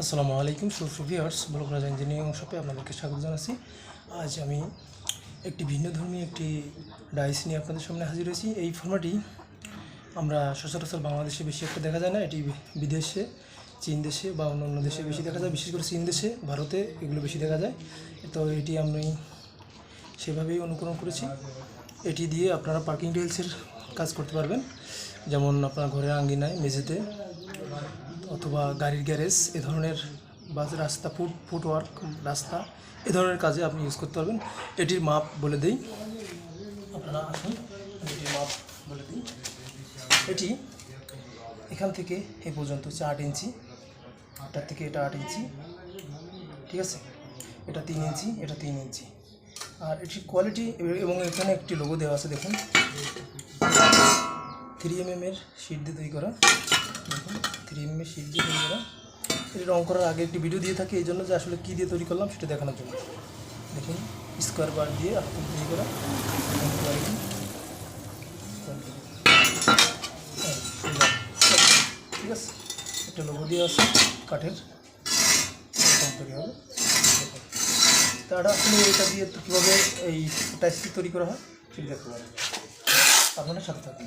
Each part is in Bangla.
আসসালামু আলাইকুম সুফিয়ার্স ব্লকরাজ ইঞ্জিনিয়ারিং শপে আপনাদেরকে স্বাগত জানাচ্ছি। আজ আমি একটি ভিন্ন ধর্মী একটি ডাইস নিয়ে আপনাদের সামনে হাজির হয়েছি। এই ফর্মাটি আমরা সচরাচর বাংলাদেশে বেশি একটা দেখা যায় না, এটি বিদেশে, চীন দেশে বা অন্য অন্য দেশে বেশি দেখা যায়। বিশেষ করে চীন দেশে, ভারতে এগুলো বেশি দেখা যায়। তো এটি আমি সেভাবেই অনুকরণ করেছি। এটি দিয়ে আপনারা পার্কিং ডিটেলসের কাজ করতে পারবেন। যেমন আপনার ঘরের আঙ্গিনায়, মেঝেতে অথবা গাড়ির গ্যারেজ, এ ধরনের বা রাস্তা, ফুট, ফুটওয়ার্ক রাস্তা, এ ধরনের কাজে আপনি ইউজ করতে পারবেন। এটির মাপ বলে দিই। আপনারা আসুন, এটির মাপ বলে দিই। এটি এখান থেকে এ পর্যন্ত হচ্ছে আট ইঞ্চি। এটার থেকে এটা আট ইঞ্চি। ঠিক আছে? এটা তিন ইঞ্চি, এটা তিন ইঞ্চি। আর এটির কোয়ালিটি এবং এখানে একটি লোগো দেওয়া আছে, দেখুন। থ্রি এম এর শিট দিয়ে তৈরি করা। দেখুন থ্রি এম এর শিট দিয়ে তৈরি করা। এটি রং করার আগে একটি ভিডিও দিয়ে থাকি, এই জন্য যে আসলে কী দিয়ে তৈরি করলাম সেটা দেখানোর জন্য। দেখুন স্কোয়ার বার দিয়ে হাতে তৈরি করা। ঠিক আছে? একটা লোগো দিয়ে আছে, কাঠের। তৈরি হবে। তারা আসলে এটা দিয়ে কীভাবে এই টাইসটি তৈরি করা হয়, সেটি দেখতে পারেন। আপনারা সাথে থাকুন।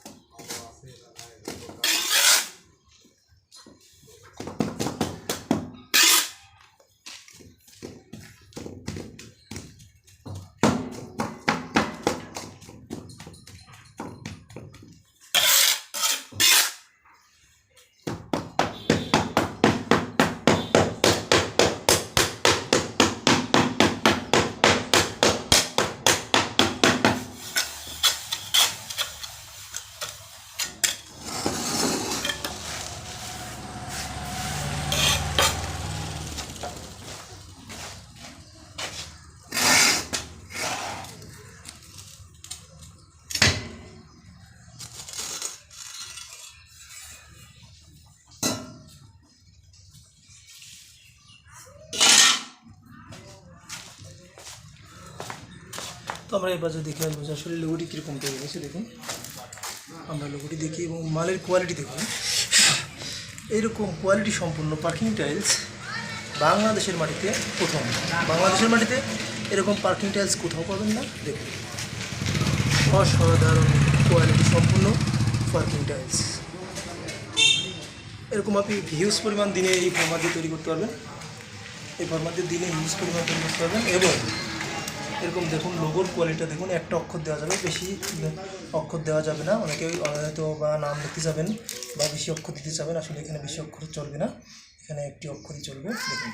তো আমরা এবার যদি দেখে আসব আসলে লোগোটি কীরকম তৈরি হয়েছে, দেখুন। আমরা লোগোটি দেখি এবং মালের কোয়ালিটি দেখুন। এইরকম কোয়ালিটি সম্পূর্ণ পার্কিং টাইলস বাংলাদেশের মাটিতে প্রথম। বাংলাদেশের মাটিতে এরকম পার্কিং টাইলস কোথাও পাবেন না, দেখুন। অসাধারণ কোয়ালিটি সম্পূর্ণ পার্কিং টাইলস এরকম আপনি হিউজ পরিমাণ দিনে এই ফর্মার দিয়ে তৈরি করতে পারবেন। এই ফর্মার দিয়ে দিনে হিউজ পরিমাণ তৈরি করতে পারবেন এবং এরকম দেখুন লোগোর কোয়ালিটিটা দেখুন, একটা অক্ষর দেওয়া যাবে, বেশি অক্ষর দেওয়া যাবে না। অনেকে হয়তো বা নাম লিখতে যাবেন বা বেশি অক্ষর দিতে যাবেন, আসলে এখানে বেশি অক্ষর চলবে না। এখানে একটি অক্ষরই চলবে, দেখুন।